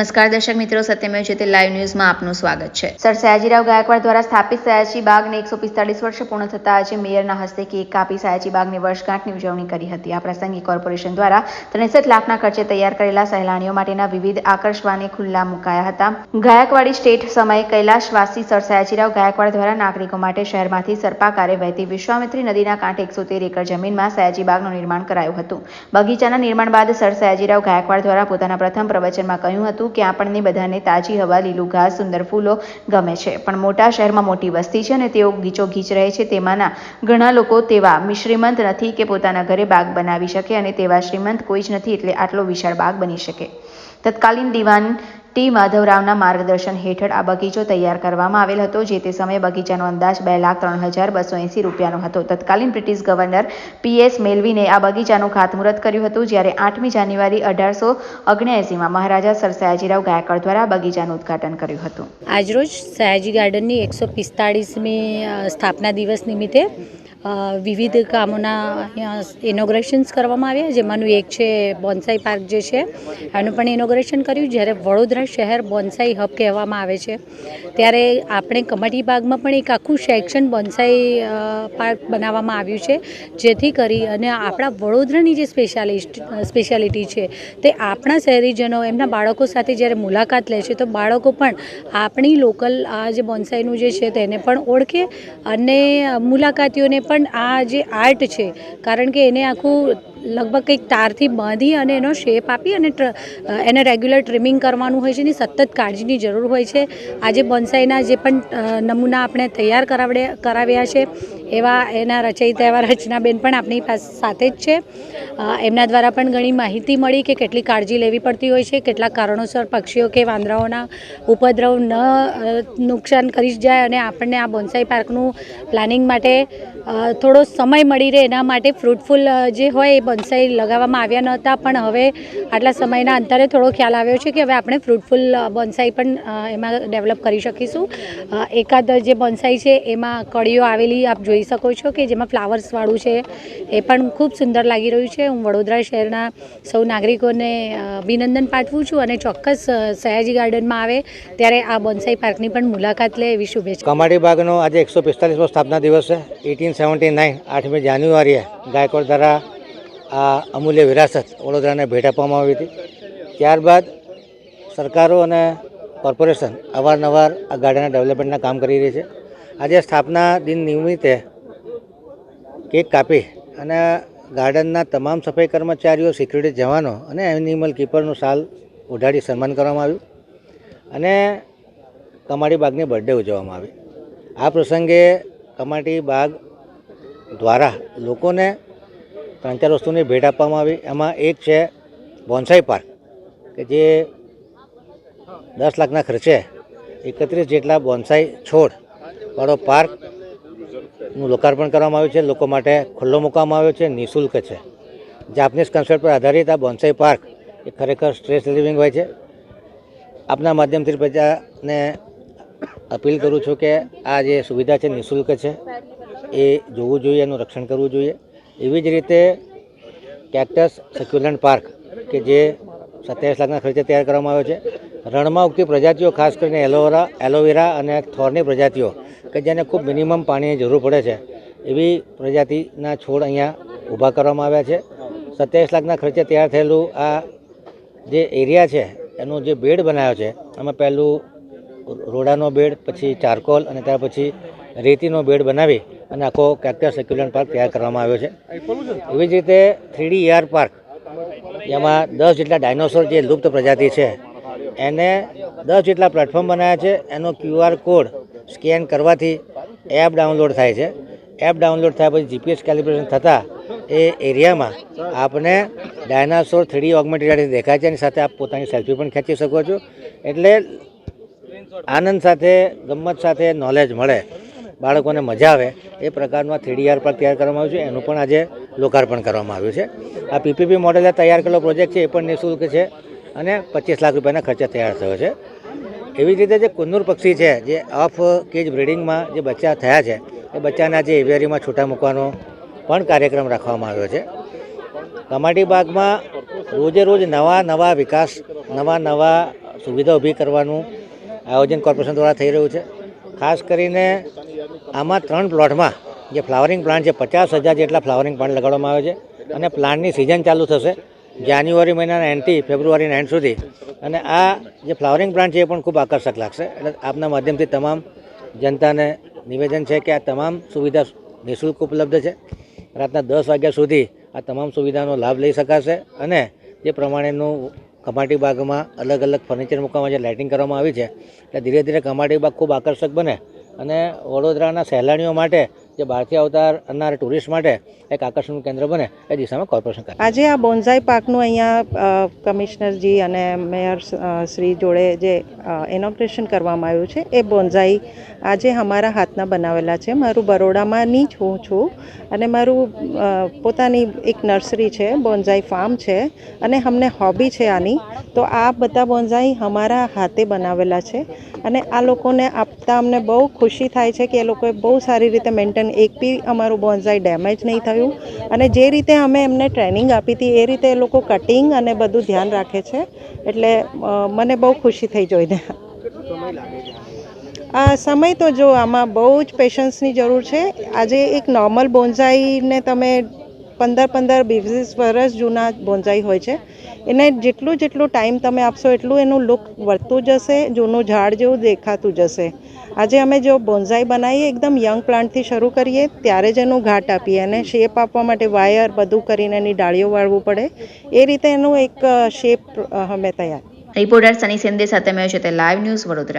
નમસ્કાર દર્શક મિત્રો, સત્યમેવ જ્યોતિ લાઈવ ન્યૂઝમાં આપનું સ્વાગત છે. સર, સયાજીરાવ ગાયકવાડ દ્વારા સ્થાપિત સયાજી બાગને એકસો પિસ્તાળીસ વર્ષ પૂર્ણ થતા આજે મેયરના હસ્તે કેક કાપી સયાજી બાગની વર્ષગાંઠની ઉજવણી કરી હતી. આ પ્રસંગે કોર્પોરેશન દ્વારા ત્રેસઠ લાખના ખર્ચે તૈયાર કરેલા સહેલાણીઓ માટેના વિવિધ આકર્ષવાને ખુલ્લા મુકાયા હતા. ગાયકવાડી સ્ટેટ સમયે કૈલાશવાસી સર સયાજીરાવ ગાયકવાડ દ્વારા નાગરિકો માટે શહેરમાંથી સર્પાકારે વહેતી વિશ્વામિત્રી નદીના કાંઠે એકસો તેર એકર જમીનમાં સયાજી બાગનું નિર્માણ કરાયું હતું. બગીચાના નિર્માણ બાદ સર સયાજીરાવ ગાયકવાડ દ્વારા પોતાના પ્રથમ પ્રવચનમાં કહ્યું હતું કે આપણને બધાને તાજી હવા, લીલું ઘાસ, સુંદર ફૂલો ગમે છે. પણ મોટા શહેરમાં મોટી વસ્તી છે અને તેઓ ગીચોગીચ રહે છે. તેમાંના ઘણા લોકો તેવા શ્રીમંત નથી કે પોતાના ઘરે બાગ બનાવી શકે અને તેવા શ્રીમંત કોઈ જ નથી એટલે આટલો વિશાળ બાગ બની શકે. તત્કાલીન દિવાન ટી. માધવરાવના માર્ગદર્શન હેઠળ આ બગીચો તૈયાર કરવામાં આવેલ હતો, જે તે સમયે બગીચાનો અંદાજ બે લાખ ત્રણ હજાર બસો એંસી રૂપિયાનો હતો. તત્કાલીન બ્રિટિશ ગવર્નર પીએસ મેલવીને આ બગીચાનું ખાતમુહૂર્ત કર્યું હતું, જ્યારે આઠમી જાન્યુઆરી અઢારસો ઓગણએંસીમાં મહારાજા સર સયાજીરાવ ગાયકવાડ દ્વારા બગીચાનું ઉદ્ઘાટન કર્યું હતું. આજરોજ સયાજી ગાર્ડનની એકસો પિસ્તાળીસમી સ્થાપના દિવસ નિમિત્તે વિવિધ કામોના અહીંયા ઇનોગ્રેશન્સ કરવામાં આવ્યા. જેમાંનું એક છે બોન્સાઈ પાર્ક જે છે. આનું પણ ઇનોગ્રેશન કર્યું. જ્યારે વડોદરા શહેર બોન્સાઈ હબ કહેવામાં આવે છે. ત્યારે આપણે કમાટી બાગમાં પણ એક આખું સેક્શન બોન્સાઈ પાર્ક બનાવવામાં આવ્યું છે. જેથી કરી અને આપણા વડોદરાની જે સ્પેશિયાલિસ્ટ સ્પેશિયાલિટી છે તે આપણા શહેરીજનો, એમના બાળકો સાથે જ્યારે મુલાકાત લે છે, તો બાળકો પણ આપણી લોકલ આ જે બોન્સાઈનું જે છે, તેને પણ ઓળખે અને મુલાકાતીઓને પણ આ જે આર્ટ છે, કારણ કે એને આખું લગભગ કંઈક તારથી બાંધી અને એનો શેપ આપી અને એને રેગ્યુલર ટ્રીમિંગ કરવાનું હોય છે એની સતત કાળજીની જરૂર હોય છે. આજે બોન્સાઈના જે પણ નમૂના આપણે તૈયાર કરાવડે, કરાવ્યા છે એવા એના રચયિતા એવા રચનાબેન પણ આપણી પાસે સાથે જ છે. એમના દ્વારા પણ ઘણી માહિતી મળી કે કેટલી કાળજી લેવી પડતી હોય છે કેટલા કારણોસર પક્ષીઓ કે વાંદરાઓના ઉપદ્રવ ન નુકસાન કરી જાય અને આપણને આ બોન્સાઈ પાર્કનું પ્લાનિંગ માટે થોડો સમય મળી રહે એના માટે ફ્રૂટફુલ જે હોય એ બોન્સાઈ લગાવવામાં આવ્યા નહોતા પણ હવે આટલા સમયના અંતરે થોડો ખ્યાલ આવ્યો છે કે હવે આપણે ફ્રૂટફુલ બોન્સાઈ પણ એમાં ડેવલપ કરી શકીશું. એકાદ જે બોન્સાઈ છે, એમાં કળીઓ આવેલી આપ જોઈ શકો છો કે જેમાં ફ્લાવર્સવાળું છે, એ પણ ખૂબ સુંદર લાગી રહ્યું છે. હું વડોદરા શહેરના સૌ નાગરિકોને અભિનંદન પાઠવું છું અને ચોક્કસ સયાજી ગાર્ડનમાં આવે ત્યારે આ બોન્સાઈ પાર્કની પણ મુલાકાત લે એવી શુભેચ્છા. કમાટી બાગનો આજે એકસો પિસ્તાલીસમો સ્થાપના દિવસ છે. એટીન સેવન્ટી નાઇન આઠમી જાન્યુઆરીએ ગાયકવાડ દ્વારા આ અમૂલ્ય વિરાસત વડોદરાને ભેટ આપવામાં આવી હતી. ત્યારબાદ સરકારો અને કોર્પોરેશન અવારનવાર આ ગાર્ડનના ડેવલપમેન્ટના કામ કરી રહી છે. આજે સ્થાપના દિન નિમિત્તે કેક કાપી અને ગાર્ડનના તમામ સફાઈ કર્મચારીઓ સિક્યુરિટી જવાનો અને એનિમલ કીપરનું શાલ ઉઢાડી સન્માન કરવામાં આવ્યું અને કમાટી બાગની બર્થડે ઉજવવામાં આવી. આ પ્રસંગે કમાટી બાગ દ્વારા લોકોને ત્રણ ચાર વસ્તુની ભેટ આપવામાં આવી. એમાં એક છે બોન્સાઈ પાર્ક કે જે દસ લાખના ખર્ચે એકત્રીસ જેટલા બોન્સાઈ છોડ વાળો પાર્ક નું લોકાર્પણ કરવામાં આવ્યું છે. લોકો માટે ખુલ્લો મૂકવામાં આવ્યો છે. નિઃશુલ્ક છે. જાપનીઝ કન્સેપ્ટ પર આધારિત આ બોન્સાઈ પાર્ક એ ખરેખર સ્ટ્રેસ રિલીવિંગ હોય છે. આપના માધ્યમથી પ્રજાને અપીલ કરું છું કે આ જે સુવિધા છે નિઃશુલ્ક છે, એ જોવું જોઈએ, એનું રક્ષણ કરવું જોઈએ. એવી જ રીતે કેક્ટસ સક્યુલન્ટ પાર્ક કે જે સત્યાવીસ લાખના ખર્ચે તૈયાર કરવામાં આવ્યો છે. રણમાં ઉગતી પ્રજાતિઓ, ખાસ કરીને એલોવેરા એલોવેરા અને થોરની પ્રજાતિઓ, કે જેને ખૂબ મિનિમમ પાણીની જરૂર પડે છે. એવી પ્રજાતિના છોડ અહીંયા ઊભા કરવામાં આવ્યા છે. સત્યાવીસ લાખના ખર્ચે તૈયાર થયેલું આ જે એરિયા છે, એનો જે બેડ બનાવ્યો છે, એમાં પહેલું રોડાનો બેડ, પછી ચારકોલ અને ત્યાર પછી રેતીનો બેડ બનાવી અને આખો કેક્ટસ સક્યુલન્ટ પાર્ક તૈયાર કરવામાં આવ્યો છે. એવી જ રીતે થ્રીડી એઆર પાર્ક, એમાં દસ જેટલા ડાયનોસોર જે લુપ્ત પ્રજાતિ છે એને દસ જેટલા પ્લેટફોર્મ બનાવ્યા છે. એનો ક્યુઆર કોડ સ્કેન કરવાથી એપ ડાઉનલોડ થાય છે. એપ ડાઉનલોડ થયા પછી જીપીએસ કેલિબ્રેશન થતાં એ એરિયામાં આપને ડાયનાસોર થ્રીડી ઓગમેન્ટેડ રિયાલિટી દેખાય છે. એની સાથે આપ પોતાની સેલ્ફી પણ ખેંચી શકો છો. એટલે આનંદ સાથે ગમત સાથે નોલેજ મળે. બાળકોને મજા આવે. એ પ્રકારનું આ થ્રીડી આર પણ તૈયાર કરવામાં આવ્યું છે. એનું પણ આજે લોકાર્પણ કરવામાં આવ્યું છે. આ પીપીપી મોડેલે તૈયાર કરેલો પ્રોજેક્ટ છે. એ પણ નિઃશુલ્ક છે. અને પચીસ લાખ રૂપિયાના ખર્ચે તૈયાર થયો છે. એવી રીતે જે કુન્નુર પક્ષી છે, જે ઓફ કેજ બ્રિડિંગમાં જે બચ્ચા થયા છે, એ બચ્ચાના જે એવિયરીમાં છૂટા મૂકવાનો પણ કાર્યક્રમ રાખવામાં આવ્યો છે. કમાટી બાગમાં રોજે રોજ નવા નવા વિકાસ, નવા નવા સુવિધા ઊભી કરવાનું આયોજન કોર્પોરેશન દ્વારા થઈ રહ્યું છે. ખાસ કરીને આમાં ત્રણ પ્લોટમાં જે ફ્લાવરિંગ પ્લાન્ટ છે, પચાસ હજાર જેટલા ફ્લાવરિંગ પ્લાન્ટ લગાડવામાં આવે છે અને પ્લાન્ટની સિઝન ચાલુ થશે. જાન્યુઆરી મહિનાના એન્ડથી ફેબ્રુઆરીના એન્ડ સુધી. અને આ જે ફ્લાવરિંગ પ્લાન્ટ છે એ પણ ખૂબ આકર્ષક લાગશે. એટલે આપના માધ્યમથી તમામ જનતાને નિવેદન છે કે આ તમામ સુવિધા નિઃશુલ્ક ઉપલબ્ધ છે. રાતના દસ વાગ્યા સુધી આ તમામ સુવિધાનો લાભ લઈ શકાશે. અને જે પ્રમાણેનું કમાટી બાગમાં અલગ અલગ ફર્નિચર મૂકવામાં જે લાઇટિંગ કરવામાં આવી છે, એટલે ધીરે ધીરે કમાટી બાગ ખૂબ આકર્ષક બને. અને વડોદરાના સહેલાણીઓ માટે જે બહારથી આવનાર ટુરિસ્ટ માટે એક આકર્ષણનું કેન્દ્ર બને એ દિશામાં કોર્પોરેશન કરે આજે આ બોન્ઝાઈ પાર્કનું અહીંયા કમિશનરજી અને મેયર શ્રી જોડે જે ઇનોગ્રેશન કરવામાં આવ્યું છે, એ બોન્ઝાઈ આજે અમારા હાથના બનાવેલા છે. મારું બરોડામાંની જ હું છું અને મારું પોતાની એક નર્સરી છે બોન્ઝાઈ ફાર્મ છે અને અમને હોબી છે આની. તો આ બધા બોન્ઝાઈ અમારા હાથે બનાવેલા છે અને આ લોકોને આપતા અમને બહુ ખુશી થાય છે કે એ લોકોએ બહુ સારી રીતે મેન્ટેન એક બી અમારું બોન્ઝાઈ ડેમેજ નહીં થયું. અને જે રીતે અમે એમને ટ્રેનિંગ આપી હતી, એ રીતે એ લોકો કટિંગ અને બધું ધ્યાન રાખે છે. એટલે મને બહુ ખુશી થઈ જોઈને. આ સમય તો જો આમાં બહુ જ પેશન્સની જરૂર છે. આજે એક નોર્મલ બોન્ઝાઈને તમે પંદર પંદર વીસ વર્ષ જૂના બોન્ઝાઈ હોય છે. એને જેટલું જેટલું ટાઈમ તમે આપશો, એટલું એનું લુક વધતું જશે, જૂનું ઝાડ જેવું દેખાતું જશે. આજે અમે જો બોન્ઝાઈ બનાવીએ, એકદમ યંગ પ્લાન્ટથી શરૂ કરીએ, ત્યારે જ એનું ઘાટ આપીએ અને શેપ આપવા માટે વાયર બધું કરીને એની ડાળીઓ વાળવું પડે. એ રીતે એનું એક શેપ અમે તૈયાર. રિપોર્ટર સની સિંધે સાથે મેં છે તે લાઈવ ન્યૂઝ વડોદરા.